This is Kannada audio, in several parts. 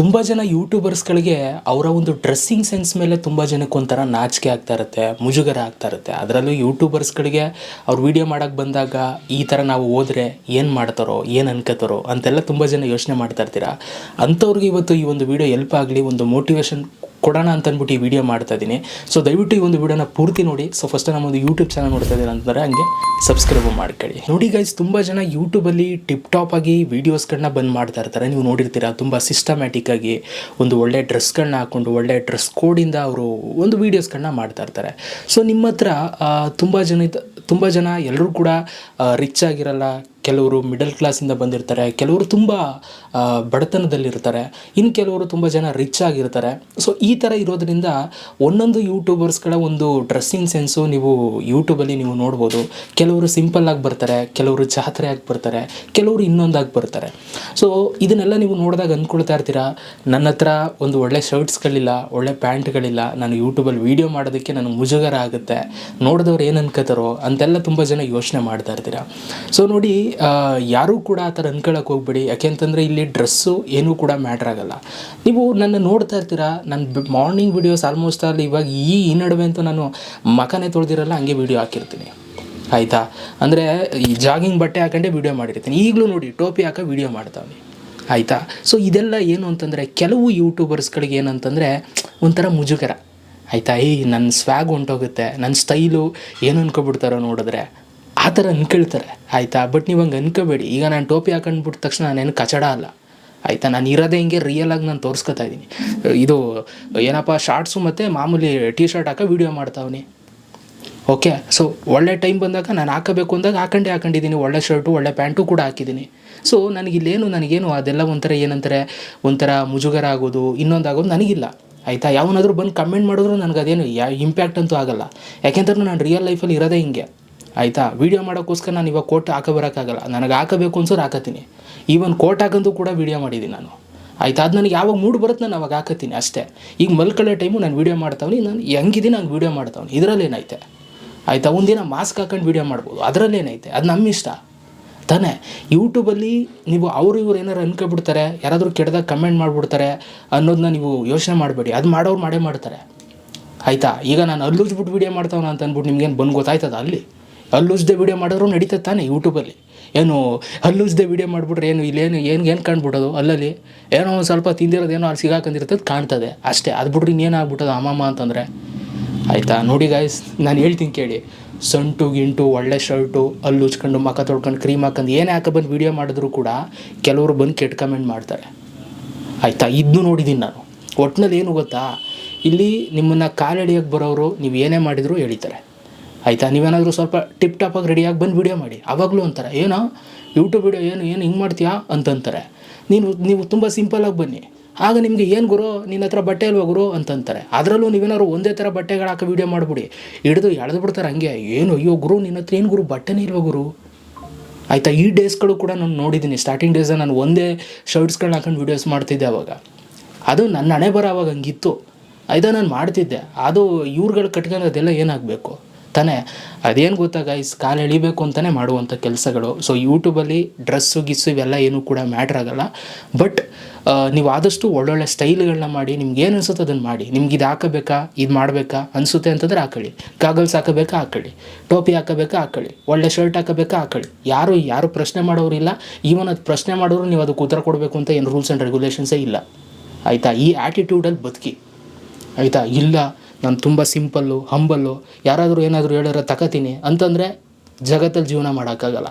ತುಂಬ ಜನ ಯೂಟ್ಯೂಬರ್ಸ್ಗಳಿಗೆ ಅವರ ಒಂದು ಡ್ರೆಸ್ಸಿಂಗ್ ಸೆನ್ಸ್ ಮೇಲೆ ತುಂಬ ಜನಕ್ಕೆ ಒಂಥರ ನಾಚಿಕೆ ಆಗ್ತಾ ಇರುತ್ತೆ, ಮುಜುಗರ ಆಗ್ತಾ ಇರುತ್ತೆ. ಅದರಲ್ಲೂ ಯೂಟ್ಯೂಬರ್ಸ್ಗಳಿಗೆ ಅವ್ರು ವೀಡಿಯೋ ಮಾಡೋಕ್ಕೆ ಬಂದಾಗ ಈ ಥರ ನಾವು ಹೋದರೆ ಏನು ಮಾಡ್ತಾರೋ, ಏನು ಅನ್ಕೋತಾರೋ ಅಂತೆಲ್ಲ ತುಂಬ ಜನ ಯೋಚನೆ ಮಾಡ್ತಾ ಇರ್ತೀರ? ಅಂಥವ್ರಿಗೆ ಇವತ್ತು ಈ ಒಂದು ವಿಡಿಯೋ ಎಲ್ಪ್ ಆಗಲಿ, ಒಂದು ಮೋಟಿವೇಶನ್ ಕೊಡೋಣ ಅಂತ ಅಂದ್ಬಿಟ್ಟು ಈ ವಿಡಿಯೋ ಮಾಡ್ತಾ ಇದ್ದೀನಿ. ಸೊ ದಯವಿಟ್ಟು ಈ ಒಂದು ವಿಡಿಯೋನ ಪೂರ್ತಿ ನೋಡಿ. ಸೊ ಫಸ್ಟ್ ನಮ್ಮೊಂದು ಯೂಟ್ಯೂಬ್ ಚಾನಲ್ ನೋಡ್ತಾ ಇದ್ದೀನಿ ಅಂತಂದರೆ ಹಂಗೆ ಸಬ್ಸ್ಕ್ರೈಬ್ ಮಾಡ್ಕೊಳ್ಳಿ. ನೋಡಿ ಗೈಸ್ ತುಂಬ ಜನ ಯೂಟ್ಯೂಬಲ್ಲಿ ಟಿಪ್ ಟಾಪ್ ಆಗಿ ವೀಡಿಯೋಸ್ಗಳನ್ನ ಬಂದ್ ಮಾಡ್ತಾ ಇರ್ತಾರೆ. ನೀವು ನೋಡಿರ್ತೀರಾ, ತುಂಬ ಸಿಸ್ಟಮ್ಯಾಟಿಕ್ ಆಗಿ ಒಂದು ಒಳ್ಳೆ ಡ್ರೆಸ್ಗಳನ್ನ ಹಾಕೊಂಡು, ಒಳ್ಳೆ ಡ್ರೆಸ್ ಕೋಡಿಂದ ಅವರು ಒಂದು ವೀಡಿಯೋಸ್ಗಳನ್ನ ಮಾಡ್ತಾ ಇರ್ತಾರೆ. ಸೊ ನಿಮ್ಮ ಹತ್ರ ತುಂಬ ಜನ ತುಂಬ ಜನ ಎಲ್ಲರೂ ಕೂಡ ರಿಚ್ ಆಗಿರಲ್ಲ ಕೆಲವರು ಮಿಡಲ್ ಕ್ಲಾಸಿಂದ ಬಂದಿರ್ತಾರೆ, ಕೆಲವರು ತುಂಬ ಬಡತನದಲ್ಲಿರ್ತಾರೆ ಇನ್ನು ಕೆಲವರು ತುಂಬ ಜನ ರಿಚ್ ಆಗಿರ್ತಾರೆ. ಸೊ ಈ ಥರ ಇರೋದರಿಂದ ಒಂದೊಂದು ಯೂಟ್ಯೂಬರ್ಸ್ಗಳ ಒಂದು ಡ್ರೆಸ್ಸಿಂಗ್ ಸೆನ್ಸು ನೀವು ಯೂಟ್ಯೂಬಲ್ಲಿ ನೀವು ನೋಡ್ಬೋದು. ಕೆಲವರು ಸಿಂಪಲ್ಲಾಗಿ ಬರ್ತಾರೆ, ಕೆಲವರು ಜಾತ್ರೆಯಾಗಿ ಬರ್ತಾರೆ, ಕೆಲವರು ಇನ್ನೊಂದಾಗಿ ಬರ್ತಾರೆ. ಸೊ ಇದನ್ನೆಲ್ಲ ನೀವು ನೋಡಿದಾಗ ಅಂದ್ಕೊಳ್ತಾ ಇರ್ತೀರಾ? ನನ್ನ ಹತ್ರ ಒಂದು ಒಳ್ಳೆ ಶರ್ಟ್ಸ್ಗಳಿಲ್ಲ ಒಳ್ಳೆ ಪ್ಯಾಂಟ್ಗಳಿಲ್ಲ ನಾನು ಯೂಟ್ಯೂಬಲ್ಲಿ ವೀಡಿಯೋ ಮಾಡೋದಕ್ಕೆ ನನಗೆ ಮುಜುಗರ ಆಗುತ್ತೆ. ನೋಡಿದವ್ರು ಏನು ಅನ್ಕೋತಾರೋ ಅಂತೆಲ್ಲ ತುಂಬ ಜನ ಯೋಚನೆ ಮಾಡ್ತಾ ಇರ್ತೀರಾ? ಸೊ ನೋಡಿ ಯಾರೂ ಕೂಡ ಆ ಥರ ಹೋಗಬೇಡಿ. ಹೋಗ್ಬೇಡಿ ಯಾಕೆಂತಂದರೆ ಇಲ್ಲಿ ಡ್ರೆಸ್ಸು ಏನೂ ಕೂಡ ಮ್ಯಾಟ್ರ್ ಆಗೋಲ್ಲ. ನೀವು ನನ್ನ ನೋಡ್ತಾ ಇರ್ತೀರಾ? ನನ್ನ ಮಾರ್ನಿಂಗ್ ವೀಡಿಯೋಸ್ ಆಲ್ಮೋಸ್ಟ್ ಆಲ್ ಇವಾಗ ಈ ಈ ನಡುವೆ ಅಂತೂ ನಾನು ಮಕನೇ ತೊಳೆದಿರಲ್ಲ, ಹಂಗೆ ವೀಡಿಯೋ ಹಾಕಿರ್ತೀನಿ. ಆಯಿತಾ? ಅಂದರೆ ಈ ಜಾಗಿಂಗ್ ಬಟ್ಟೆ ಹಾಕೊಂಡೇ ವೀಡಿಯೋ ಮಾಡಿರ್ತೀನಿ. ಈಗಲೂ ನೋಡಿ, ಟೋಪಿ ಹಾಕೋ ವೀಡಿಯೋ ಮಾಡ್ತಾವೆ ಆಯಿತಾ? ಸೊ ಇದೆಲ್ಲ ಏನು ಅಂತಂದರೆ, ಕೆಲವು ಯೂಟ್ಯೂಬರ್ಸ್ಗಳಿಗೆ ಏನಂತಂದರೆ ಒಂಥರ ಮುಜುಗರ. ಆಯಿತಾ? ಏಯ್ ನನ್ನ ಸ್ವ್ಯಾಗ್ ಹೊಂಟೋಗುತ್ತೆ. ನನ್ನ ಸ್ಟೈಲು ಏನು ಅನ್ಕೊಬಿಡ್ತಾರೋ ನೋಡಿದ್ರೆ. ಆ ಥರ ಅನ್ಕೊಳ್ತಾರೆ. ಆಯಿತಾ? ಬಟ್ ನೀವು ಹಂಗೆ ಅನ್ಕೋಬೇಡಿ. ಈಗ ನಾನು ಟೋಪಿ ಹಾಕೊಂಡ್ಬಿಟ್ಟ ತಕ್ಷಣ ನಾನೇನು ಕಚಡ ಅಲ್ಲ. ಆಯಿತಾ? ನಾನು ಇರೋದೇ ಹಿಂಗೆ ರಿಯಲ್ ಆಗಿ ನಾನು ತೋರಿಸ್ಕೊತಾ ಇದ್ದೀನಿ. ಇದು ಏನಪ್ಪ ಶಾರ್ಟ್ಸು ಮತ್ತು ಮಾಮೂಲಿ ಟೀ ಶರ್ಟ್ ಹಾಕೋ ವೀಡಿಯೋ ಮಾಡ್ತಾವನಿ ಓಕೆ ಸೊ ಒಳ್ಳೆ ಟೈಮ್ ಬಂದಾಗ ನಾನು ಹಾಕಬೇಕು ಅಂದಾಗ ಹಾಕೊಂಡೇ ಹಾಕೊಂಡಿದ್ದೀನಿ. ಒಳ್ಳೆ ಶರ್ಟು ಒಳ್ಳೆ ಪ್ಯಾಂಟು ಕೂಡ ಹಾಕಿದ್ದೀನಿ. ಸೊ ನನಗಿಲ್ಲೇನು, ನನಗೇನು ಅದೆಲ್ಲ ಒಂಥರ ಏನಂತಾರೆ? ಒಂಥರ ಮುಜುಗರ ಆಗೋದು ಇನ್ನೊಂದು ಆಗೋದು ನನಗಿಲ್ಲ. ಆಯಿತಾ? ಯಾವನಾದರೂ ಬಂದು ಕಮೆಂಟ್ ಮಾಡಿದ್ರು ನನಗೆ ಅದೇನು ಯಾ ಇಂಪ್ಯಾಕ್ಟ್ ಅಂತೂ ಆಗಲ್ಲ. ಯಾಕೆಂತಂದ್ರೆ ನಾನು ರಿಯಲ್ ಲೈಫಲ್ಲಿ ಇರೋದೇ ಹಿಂಗೆ. ಆಯಿತಾ? ವೀಡಿಯೋ ಮಾಡೋಕ್ಕೋಸ್ಕರ ನಾನು ಇವಾಗ ಕೋಟ್ ಹಾಕೋ ಬರೋಕ್ಕಾಗಲ್ಲ. ನನಗೆ ಹಾಕಬೇಕು ಅನ್ಸೋರು ಹಾಕತ್ತೀನಿ. ಈವನ್ ಕೋಟ್ ಹಾಕಂತೂ ಕೂಡ ವೀಡಿಯೋ ಮಾಡಿದ್ದೀನಿ ನಾನು. ಆಯ್ತು? ಅದು ನನಗೆ ಯಾವಾಗ ಮೂಡ್ ಬರುತ್ತೆ ನಾನು ಅವಾಗ ಹಾಕತ್ತೀನಿ ಅಷ್ಟೇ. ಈಗ ಮಲ್ಕೊಳ್ಳೋ ಟೈಮು ನಾನು ವೀಡಿಯೋ ಮಾಡ್ತಾವ್ನಿ, ನಾನು ಹೆಂಗಿದ್ದೀನಿ ನಾನು ವೀಡಿಯೋ ಮಾಡ್ತಾವನಿ. ಇದರಲ್ಲೇನೈತೆ ಆಯಿತಾ? ಒಂದಿನ ಮಾಸ್ಕ್ ಹಾಕೊಂಡು ವೀಡಿಯೋ ಮಾಡ್ಬೋದು. ಅದರಲ್ಲೇನೈತೆ ಅದು ನಮ್ಮ ಇಷ್ಟ. ತಾನೇ? ಯೂಟ್ಯೂಬಲ್ಲಿ ನೀವು ಅವರು ಇವ್ರು ಏನಾರು ಅನ್ಕೊಬಿಡ್ತಾರೆ, ಯಾರಾದರೂ ಕೆಟ್ಟದಾಗ ಕಮೆಂಟ್ ಮಾಡಿಬಿಡ್ತಾರೆ ಅನ್ನೋದನ್ನ ನೀವು ಯೋಚನೆ ಮಾಡಬೇಡಿ. ಅದು ಮಾಡೋರು ಮಾಡೇ ಮಾಡ್ತಾರೆ. ಆಯಿತಾ? ಈಗ ನಾನು ಅಲ್ಲುಜ್ಬಿಟ್ಟು ವೀಡಿಯೋ ಮಾಡ್ತಾವನ ಅಂತ ಅಂದ್ಬಿಟ್ಟು ನಿಮ್ಗೇನು ಬಂದು ಗೊತ್ತಾಯ್ತದ ಅಲ್ಲಿ? ಅಲ್ಲುಜ್ದೆ ವೀಡಿಯೋ ಮಾಡಿದ್ರು ನಡೀತದೆ ತಾನೇ ಯೂಟ್ಯೂಬಲ್ಲಿ ಏನು ಹಲ್ಲುಜ್ದೆ ವೀಡಿಯೋ ಮಾಡಿಬಿಟ್ರೆ ಏನು ಇಲ್ಲೇನು ಏನು ಏನು ಕಾಣ್ಬಿಡೋದು ಅಲ್ಲಲ್ಲಿ ಏನೋ ಒಂದು ಸ್ವಲ್ಪ ತಿಂದಿರೋದು ಏನೋ ಅಲ್ಲಿ ಸಿಗಾಕಂದಿರ್ತದೆ, ಕಾಣ್ತದೆ ಅಷ್ಟೇ. ಅದು ಬಿಟ್ರೆ ಇನ್ನೇನು ಆಗ್ಬಿಟ್ಟದ ಅಮ್ಮಮ್ಮ ಅಂತಂದರೆ. ಆಯಿತಾ? ನೋಡಿ ಗಾಯ್ಸ್ ನಾನು ಹೇಳ್ತೀನಿ ಕೇಳಿ. ಸಂಟು, ಗಿಂಟು, ಒಳ್ಳೆ ಶರ್ಟು ಅಲ್ಲಿ ಉಚ್ಕೊಂಡು ಮಕ ತೊಳ್ಕೊಂಡು ಕ್ರೀಮ್ ಹಾಕೊಂಡು ಏನೇ ಹಾಕ ಬಂದು ವೀಡಿಯೋ ಮಾಡಿದ್ರು ಕೂಡ ಕೆಲವರು ಬಂದು ಕೆಟ್ಟ ಕಮೆಂಟ್ ಮಾಡ್ತಾರೆ. ಆಯಿತಾ? ಇದನ್ನು ನೋಡಿದ್ದೀನಿ ನಾನು. ಒಟ್ಟಿನಲ್ಲಿ ಏನು ಗೊತ್ತಾ? ಇಲ್ಲಿ ನಿಮ್ಮನ್ನು ಕಾಲೆಳೆಯೋಕ್ಕೆ ಬರೋರು ನೀವು ಏನೇ ಮಾಡಿದರೂ ಎಳಿತಾರೆ. ಆಯಿತಾ? ನೀವೇನಾದರೂ ಸ್ವಲ್ಪ ಟಿಪ್ ಟಾಪಾಗಿ ರೆಡಿಯಾಗಿ ಬಂದು ವೀಡಿಯೋ ಮಾಡಿ. ಆವಾಗಲೂ ಅಂತಾರೆ ಏನೋ ಯೂಟ್ಯೂಬ್ ವೀಡಿಯೋ ಏನು ಏನು ಹಿಂಗೆ ಮಾಡ್ತೀಯಾ ಅಂತಂತಾರೆ. ನೀನು, ನೀವು ತುಂಬ ಸಿಂಪಲಾಗಿ ಬನ್ನಿ. ಆಗ ನಿಮಗೆ ಏನು ಗುರು, ನಿನ್ನ ಹತ್ರ ಬಟ್ಟೆ ಇಲ್ವಾ ಗುರು ಅಂತಂತಾರೆ. ಅದರಲ್ಲೂ ನೀವೇನಾದ್ರು ಒಂದೇ ಥರ ಬಟ್ಟೆಗಳು ಹಾಕಿ ವೀಡಿಯೋ ಮಾಡಿಬಿಡಿ. ಹಿಡಿದು ಎಳೆದು ಬಿಡ್ತಾರೆ ಹಂಗೆ. ಏನು, ಅಯ್ಯೋ ಗುರು, ನಿನ್ನ ಹತ್ರ ಏನು ಗುರು, ಬಟ್ಟೆನೇ ಇಲ್ವ ಗುರು? ಆಯಿತಾ? ಈ ಡೇಸ್ಗಳು ಕೂಡ ನಾನು ನೋಡಿದ್ದೀನಿ ಸ್ಟಾರ್ಟಿಂಗ್ ಡೇಸ ನಾನು ಒಂದೇ ಶರ್ಟ್ಸ್ಗಳನ್ನ ಹಾಕೊಂಡು ವೀಡಿಯೋಸ್ ಮಾಡ್ತಿದ್ದೆ ಅವಾಗ. ಅದು ನನ್ನ ಹಣೆ ಬರೋ ಅವಾಗ ಹಂಗಿತ್ತು. ಆಯಿತಾ? ನಾನು ಮಾಡ್ತಿದ್ದೆ. ಅದು ಇವ್ರುಗಳು ಕಟ್ಕೊಂಡು ಅದೆಲ್ಲ ಏನಾಗಬೇಕು ತಾನೇ ಅದೇನು ಗೊತ್ತಾ ಗೈಸ್ ಕಾಲು ಎಳಿಬೇಕು ಅಂತಲೇ ಮಾಡುವಂಥ ಕೆಲಸಗಳು. ಸೊ ಯೂಟ್ಯೂಬಲ್ಲಿ ಡ್ರೆಸ್ಸು ಗಿಸ್ಸು ಇವೆಲ್ಲ ಏನೂ ಕೂಡ ಮ್ಯಾಟ್ರ್ ಆಗಲ್ಲ. ಬಟ್ ನೀವು ಆದಷ್ಟು ಒಳ್ಳೊಳ್ಳೆ ಸ್ಟೈಲ್ಗಳನ್ನ ಮಾಡಿ, ನಿಮ್ಗೆ ಏನು ಅನ್ಸುತ್ತೆ ಅದನ್ನು ಮಾಡಿ. ನಿಮ್ಗೆ ಇದು ಹಾಕಬೇಕಾ, ಇದು ಮಾಡಬೇಕಾ, ಅನಿಸುತ್ತೆ ಅಂತಂದ್ರೆ ಹಾಕೊಳ್ಳಿ. ಗಾಗಲ್ಸ್ ಹಾಕಬೇಕಾ, ಹಾಕೊಳ್ಳಿ. ಟೋಪಿ ಹಾಕಬೇಕಾ, ಹಾಕೊಳ್ಳಿ. ಒಳ್ಳೆ ಶರ್ಟ್ ಹಾಕಬೇಕಾ, ಹಾಕೊಳ್ಳಿ. ಯಾರು ಯಾರು ಪ್ರಶ್ನೆ ಮಾಡೋರಿಲ್ಲ ಈವನ್ ಅದು ಪ್ರಶ್ನೆ ಮಾಡೋರು ನೀವು ಅದಕ್ಕೆ ಉತ್ತರ ಕೊಡಬೇಕು ಅಂತ ಏನು ರೂಲ್ಸ್ ಆ್ಯಂಡ್ ರೆಗ್ಯುಲೇಷನ್ಸೇ ಇಲ್ಲ. ಆಯಿತಾ? ಈ ಆ್ಯಟಿಟ್ಯೂಡಲ್ಲಿ ಬದುಕಿ. ಆಯಿತಾ? ಇಲ್ಲ. ನಾನು ತುಂಬ ಸಿಂಪಲ್ಲು, ಹಂಬಲ್ಲು, ಯಾರಾದರೂ ಏನಾದರೂ ಹೇಳಿದ್ರೆ ತಗೋತೀನಿ ಅಂತಂದರೆ ಜಗತ್ತಲ್ಲಿ ಜೀವನ ಮಾಡೋಕ್ಕಾಗಲ್ಲ.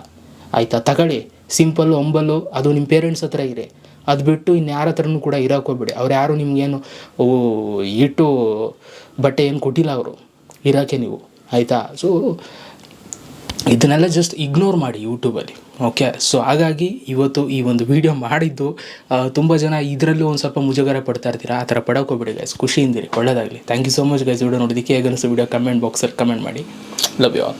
ಆಯಿತಾ? ತಗೊಳ್ಳಿ. ಸಿಂಪಲ್ಲು, ಹಂಬಲ್ಲು, ಅದು ನಿಮ್ಮ ಪೇರೆಂಟ್ಸ್ ಹತ್ರ ಇರಿ. ಅದು ಬಿಟ್ಟು ಇನ್ಯಾರ ಹತ್ರನೂ ಕೂಡ ಇರೋಕೆ ಹೋಗ್ಬೇಡಿ. ಅವ್ರು ಯಾರು ನಿಮಗೇನು ಇಟ್ಟು ಬಟ್ಟೆ ಏನು ಕೊಟ್ಟಿಲ್ಲ ಅವರು. ಇರೋಕ್ಕೆ ನೀವು. ಆಯಿತಾ? ಸೊ ಇದನ್ನೆಲ್ಲ ಜಸ್ಟ್ ಇಗ್ನೋರ್ ಮಾಡಿ ಯೂಟ್ಯೂಬಲ್ಲಿ ಓಕೆ ಸೊ ಹಾಗಾಗಿ ಇವತ್ತು ಈ ಒಂದು ವಿಡಿಯೋ ಮಾಡಿದ್ದು ತುಂಬ ಜನ ಇದರಲ್ಲೂ ಒಂದು ಸ್ವಲ್ಪ ಮುಜುಗರ ಪಡ್ತಾ ಇರ್ತೀರಾ? ಆ ಥರ ಪಡೋಕೆ ಗೈಸ್ ಖುಷಿಯಿಂದಿರಿ ಒಳ್ಳೆಯದಾಗಲಿ thank you so much guys video ನೋಡೋದಕ್ಕೆ ಹೇಗೆ ಅನಿಸ್ತು ವಿಡಿಯೋ ಕಮೆಂಟ್ ಬಾಕ್ಸಲ್ಲಿ ಕಮೆಂಟ್ ಮಾಡಿ. Love you all